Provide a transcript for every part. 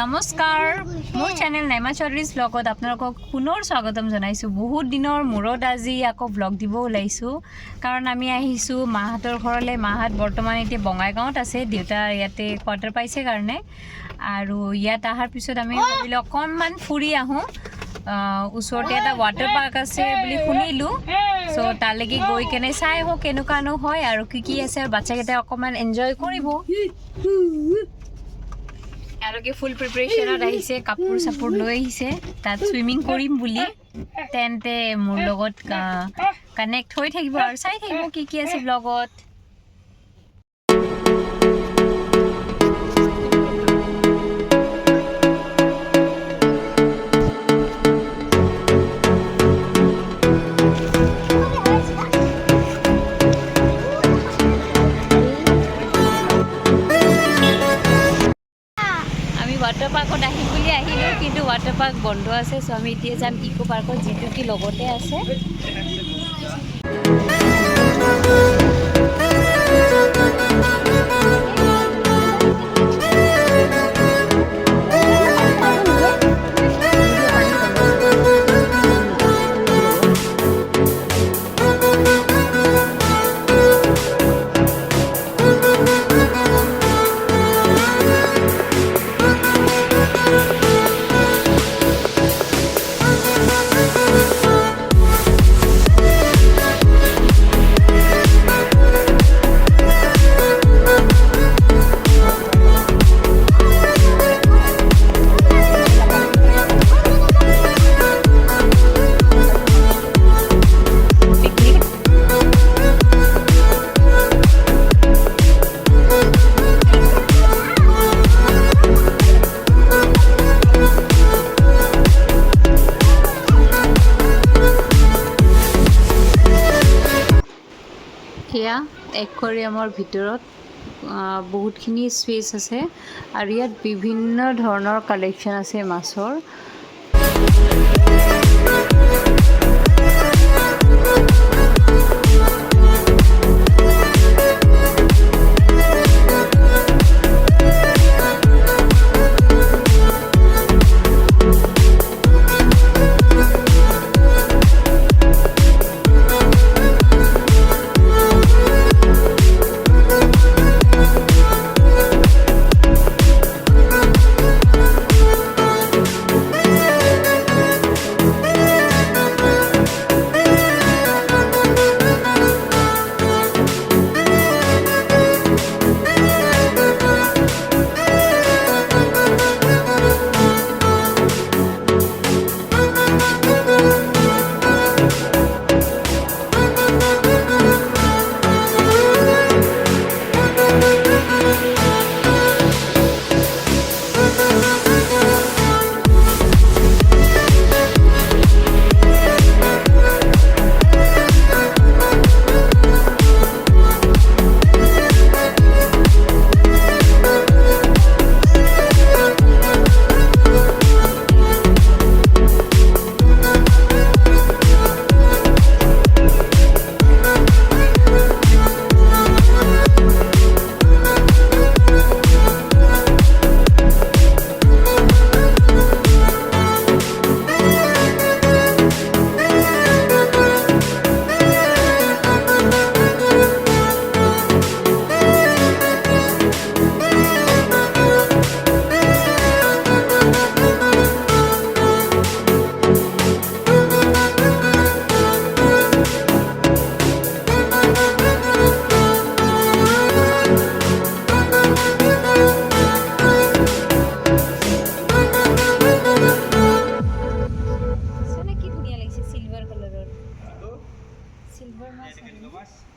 নমস্কাৰ। মোৰ চেনেল নাইমা চৌধুৰীজ ব্লগত আপোনালোকক পুনৰ স্বাগতম জনাইছোঁ। বহুত দিনৰ মূৰত আজি আকৌ ব্লগ দিব ওলাইছোঁ। কাৰণ আমি আহিছোঁ মাহঁতৰ ঘৰলৈ। মাহঁত বৰ্তমান এতিয়া বঙাইগাঁৱত আছে। দেউতা ইয়াতে কোৱাৰ্টাৰ পাইছে কাৰণে। আৰু ইয়াত অহাৰ পিছত আমি ভাবিলোঁ অকণমান ফুৰি আহোঁ। ওচৰতে এটা ৱাটাৰ পাৰ্ক আছে বুলি শুনিলোঁ। চ' তালৈকে গৈ কেনে চাই আহোঁ, কেনেকুৱানো হয় আৰু কি কি আছে। আৰু বাচ্চাকেইটাই অকণমান এনজয় কৰিব। এওঁলোকে ফুল প্ৰিপেৰেশ্যনত আহিছে, কাপোৰ চাপোৰ লৈ আহিছে, তাত চুইমিং কৰিম বুলি। তেন্তে মোৰ লগত কানেক্ট হৈ থাকিব আৰু চাই থাকিব কি কি আছে ব্লগত ৱাটাৰ পাৰ্কত আহিম বুলি আহিলোঁ, কিন্তু ৱাটাৰ পাৰ্ক বন্ধ আছে চ' আমি এতিয়া যাম ইক' পাৰ্কত যিটো কি লগতে আছে। একুৱাৰিয়ামৰ ভিতৰত বহুতখিনি স্পেচ আছে আৰু ইয়াত বিভিন্ন ধৰণৰ কালেকশ্যন আছে মাছৰ।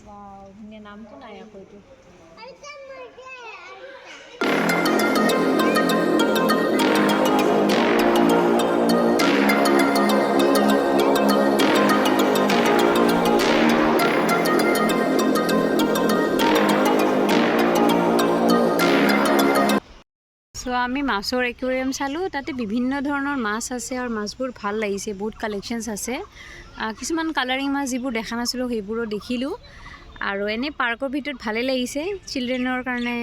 વાવ મને નામ તો ના આયા કોઈ તો? আমি মাছৰ একুৰিয়াম চালোঁ, তাতে বিভিন্ন ধৰণৰ মাছ আছে আৰু মাছবোৰ ভালো লাগিছে, বহুত কালেকশ্যনছ আছে। কিছুমান কালাৰিং মাছ যিবোৰ দেখা নাছিলোঁ, সেইবোৰো দেখিলোঁ। আৰু এনেই পাৰ্কৰ ভিতৰত ভালে লাগিছে। চিলড্ৰেনৰ কাৰণে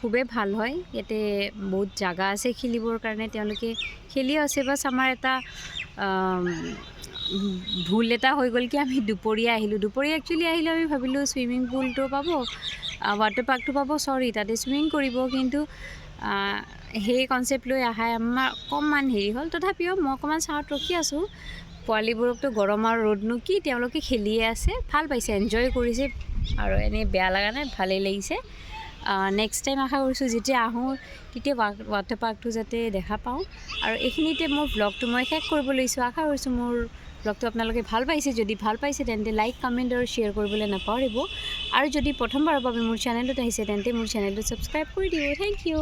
খুবেই ভালো হয়। ইয়াতে বহুত জাগা আছে খেলিবৰ কাৰণে। তেওঁলোকে খেলি আছে বাছ আমাৰ এটা ভুল এটা হৈ গ'ল কি আমি দুপৰীয়া আহিলোঁ। দুপৰীয়া একচুৱেলি আহিলোঁ আমি ভাবিলোঁ চুইমিং পুলটো পাব ৱাটাৰ পাৰ্কটো পাব চৰি তাতে চুইমিং কৰিব। কিন্তু সেই কনচেপ্ট লৈ অহাই আমাৰ অকণমান হেৰি হ'ল। তথাপিও মই অকণমান চাওঁত ৰখি আছোঁ। পোৱালিবোৰকতো গৰম আৰু ৰ'দনো কি, তেওঁলোকে খেলিয়ে আছে। ভালো পাইছে এনজয় কৰিছে আৰু এনেই বেয়া লগা নাই, ভালেই লাগিছে। নেক্সট টাইম আশা কৰিছোঁ যেতিয়া আহোঁ, তেতিয়া ৱাটাৰ পাৰ্কটো যাতে দেখা পাওঁ। আৰু এইখিনিতে মোৰ ব্লগটো মই শেষ কৰিব লৈছোঁ। আশা কৰিছোঁ মোৰ ব্লগটো আপোনালোকে ভালো পাইছে। যদি ভালো পাইছে, তেন্তে লাইক কমেণ্ট আৰু শ্বেয়াৰ কৰিবলৈ নাপাহৰিব। আৰু যদি প্ৰথমবাৰৰ বাবে মোৰ চেনেলটোত আহিছে, তেন্তে মোৰ চেনেলটো ছাবস্ক্ৰাইব কৰি দিব। Thank you